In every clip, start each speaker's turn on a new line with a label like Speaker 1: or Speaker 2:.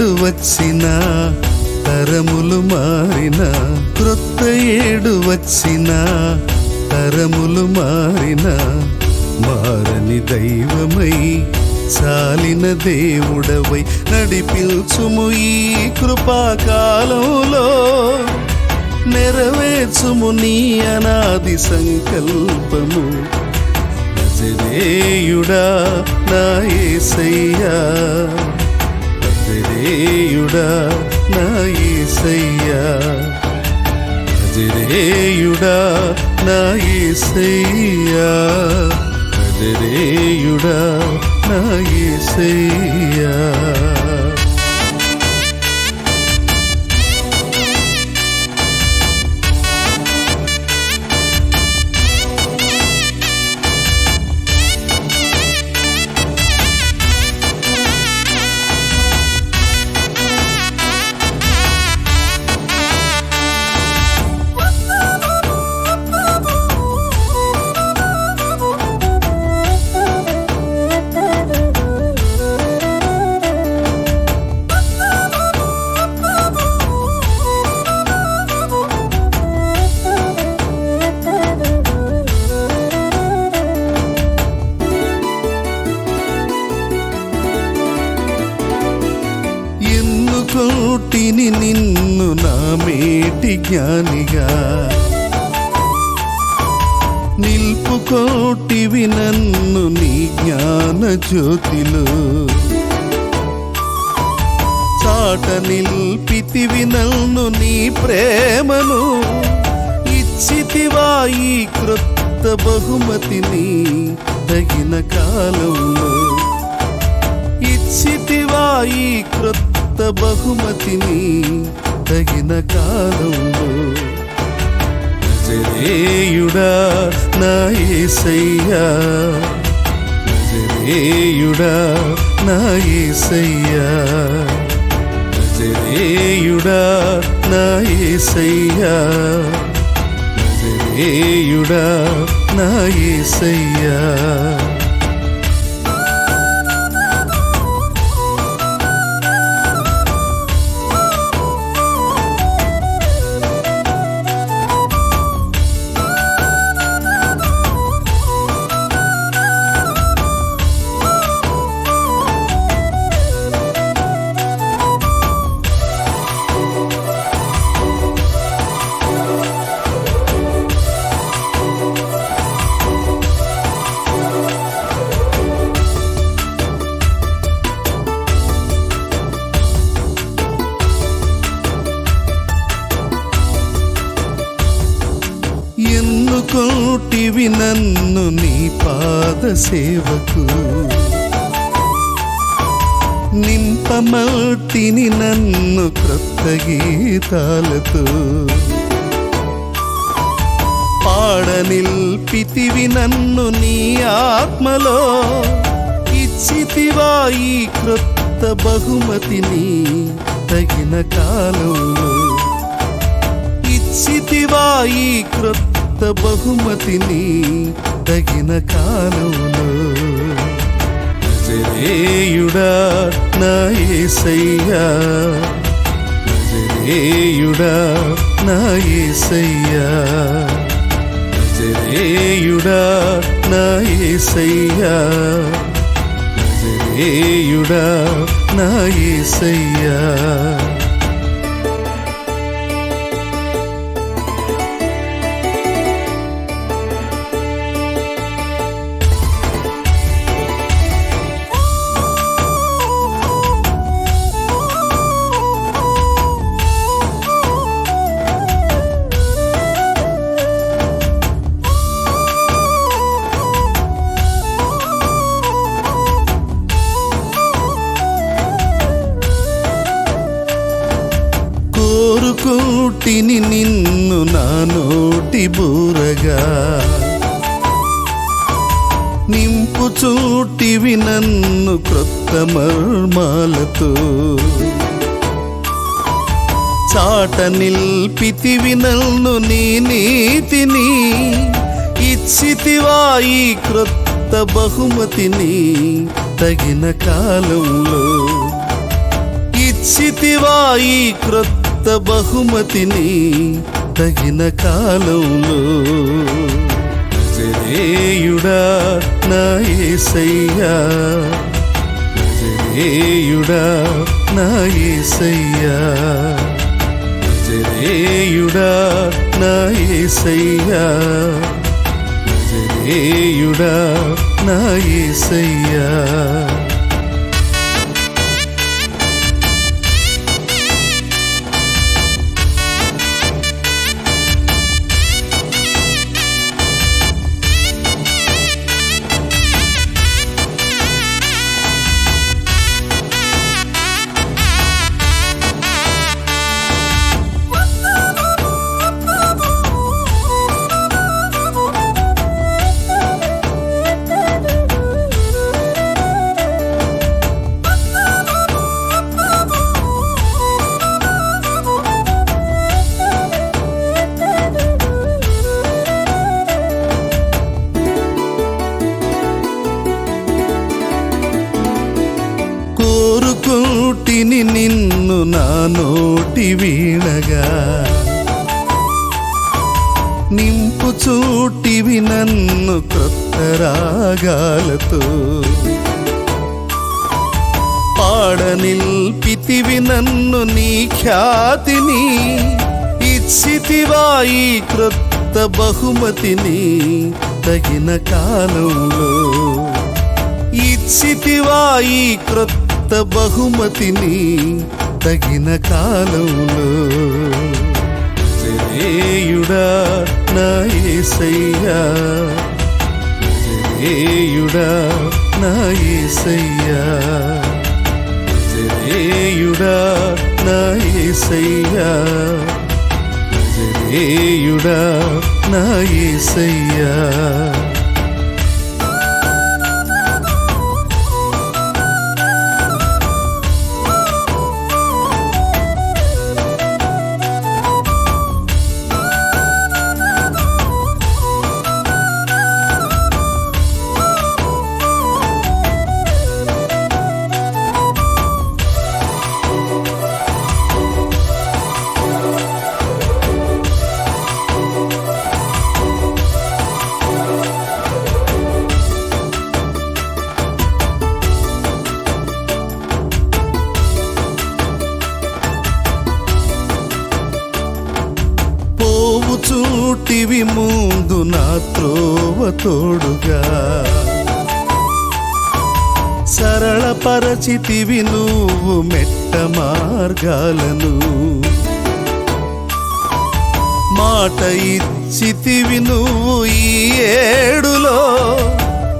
Speaker 1: ఏడు వచ్చిన తరములు మారిన క్రొత్త ఏడు వచ్చిన తరములు మారిన మారని దైవమై చాలిన దేవుడవై నడిపించుము ఈ కృపాకాలంలో. నెరవేర్చుము నీ అనాది సంకల్పము. నజరేయుడా నా ఏసయ్యా. అజరేయుడా నా యేసయ్యా. నజరేయుడా నా యేసయ్యా. నజరేయుడా నా యేసయ్యా. జ్ఞానిగా. నిల్పుకోటివి నన్ను నీ జ్ఞాన జ్యోతిలో. చాట నిల్పితివి నన్ను నీ ప్రేమను ఇచ్చితివా ఈ క్రొత్త బహుమతిని తగిన కాలంలో. ఇచ్చితివా ఈ క్రొత్త బహుమతిని తగిన కాలంలో నజరేయుడా నా యేసయ్యా నజరేయుడా నా యేసయ్యా నజరేయుడా నా యేసయ్యా నజరేయుడా నా యేసయ్యా సేవకు. నింపమల్తిని నన్ను క్రొత్త గీతాలతో. పాడనిల్పితివి నన్ను నీ ఆత్మలో. ఇచ్చితివా ఈ క్రొత్త బహుమతిని తగిన కాలంలో. ఇచ్చితివా ఈ క్రొత్త బహుమతిని తగిన కాలంలో నజరేయుడా నా యేసయ్యా నజరేయుడా నా యేసయ్యా నజరేయుడా నా యేసయ్యా నజరేయుడా నా యేసయ్యా కూటిని నిన్ను నా నోటి బూరగా. నింపు చూటివి నన్ను క్రొత్త మర్మాలతో. చాట నిల్పితివి నన్ను నీ నీతిని. ఇచ్చితివా ఈ క్రొత్త బహుమతిని తగిన కాలంలో. ఇచ్చితివా ఈ క్రొత్త బహుమతిని తగిన కాలంలో జరేయుడా నా ఏసయ్యా. జరేయుడా నా ఏసయ్యా. జరేయుడా నా ఏసయ్యా. జరేయుడా నా ఏసయ్యా. నోటిని నిన్ను నా నోటి వీణగా. నింపు చూటివి నన్ను కొత్త రాగాలతో. పాడ నిల్పితివి నన్ను నీ ఖ్యాతిని ఇచ్చితివా ఈ క్రొత్త బహుమతిని తగిన కాలంలో. ఇచ్చితివా ఈ క్రొత్త అంత బహుమతిని తగిన కాలంలో జరేయుడా నా ఏసయ్యా. జరేయుడా నా ఏసయ్యా. జరేయుడా నా ఏసయ్యా. జరేయుడా నా ఏసయ్యా. చూటివి ముందు నా త్రోవ తోడుగా. సరళపరచితివి నువ్వు మెట్ట మార్గాలను. మాట ఇచ్చితివి నువ్వు ఈ ఏడులో.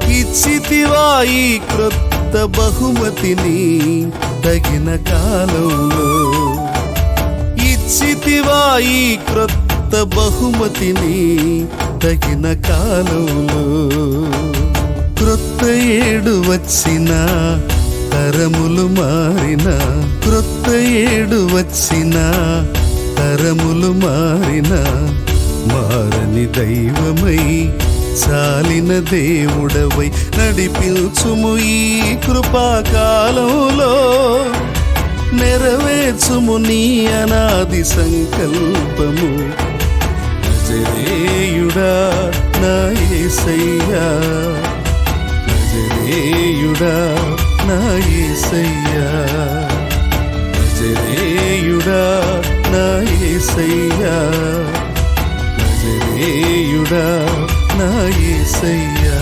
Speaker 1: ఇచ్చితివా ఈ క్రొత్త బహుమతిని తగిన కాలంలో. ఇచ్చితివా ఈ క్రొత్త అంత బహుమతిని తగిన కాలంలో క్రొత్త ఏడు వచ్చిన తరములు మారిన క్రొత్త ఏడు వచ్చిన తరములు మారిన మారని దైవమై చాలిన దేవుడవై నడిపించుము ఈ కృపాకాలంలో. నెరవేర్చుము నీ అనాది సంకల్పము. నజరేయుడా నా ఏసయ్యా. నజరేయుడా నా ఏసయ్యా. నజరేయుడా నా ఏసయ్యా. నజరేయుడా నా ఏసయ్యా.